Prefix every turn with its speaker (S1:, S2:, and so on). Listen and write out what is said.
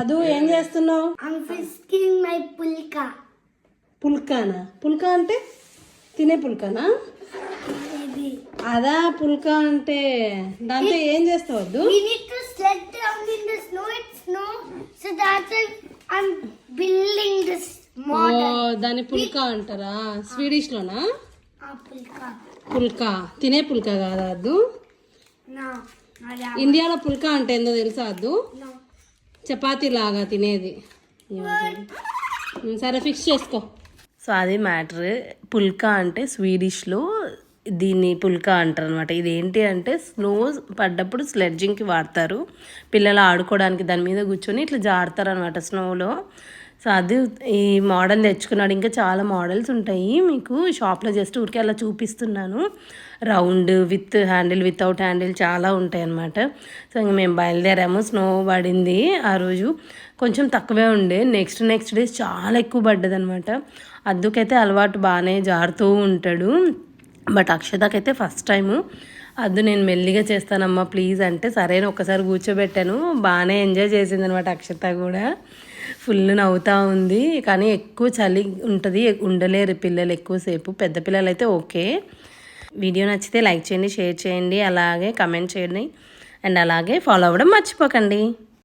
S1: అదు ఏం చేస్తున్నావు?
S2: మై పుల్కా
S1: పుల్కానా? పుల్కా అంటే తినే పుల్కానా? అదా పుల్కా అంటే దాంతో ఏం
S2: చేస్తావద్దు
S1: దాని పుల్కా అంటారా? స్వీడిష్ లోనా పుల్కా. తినే పుల్కా కాదా అద్దు? ఇండియాలో పుల్కా అంటే ఏందో తెలుసా అద్దు? చపాతీ లాగా తినేది. సరే ఫిక్స్ చేసుకో. సో అది మ్యాటర్. పుల్కా అంటే స్వీడిష్లో దీన్ని పుల్కా అంటారు అనమాట ఇదేంటి అంటే స్నో పడ్డప్పుడు స్లెడ్జింగ్కి వాడతారు. పిల్లలు ఆడుకోవడానికి దాని మీద కూర్చొని ఇట్లా జారుతారు అనమాట స్నోలో. సో అది ఈ మోడల్ తెచ్చుకున్నాడు ఇంకా చాలా మోడల్స్ ఉంటాయి. మీకు షాప్లో జస్ట్ ఊరికే అలా చూపిస్తున్నాను. Round with handle without handle చాలా ఉంటాయి అన్నమాట సో ఇంక మేము బయలుదేరాము. స్నో పడింది ఆ రోజు. కొంచెం తక్కువే ఉండే. నెక్స్ట్ నెక్స్ట్ డేస్ చాలా ఎక్కువ పడ్డది అనమాట అద్దుకైతే అలవాటు బాగానే జారుతూ ఉంటాడు. బట్ అక్షతకైతే ఫస్ట్ టైము అద్దు నేను మెల్లిగా చేస్తానమ్మా ప్లీజ్ అంటే సరే ఒక్కసారి ఒకసారి కూర్చోబెట్టాను. బాగానే ఎంజాయ్ చేసింది అనమాట అక్షత కూడా. ఫుల్ నవ్వుతూ ఉంది. కానీ ఎక్కువ చలి ఉంటుంది ఉండలేరు పిల్లలు ఎక్కువసేపు. పెద్ద పిల్లలు అయితే ఓకే. వీడియో నచ్చితే లైక్ చేయండి షేర్ చేయండి. అలాగే కమెంట్ చేయండి. అండ్ అలాగే ఫాలో అవ్వడం మర్చిపోకండి.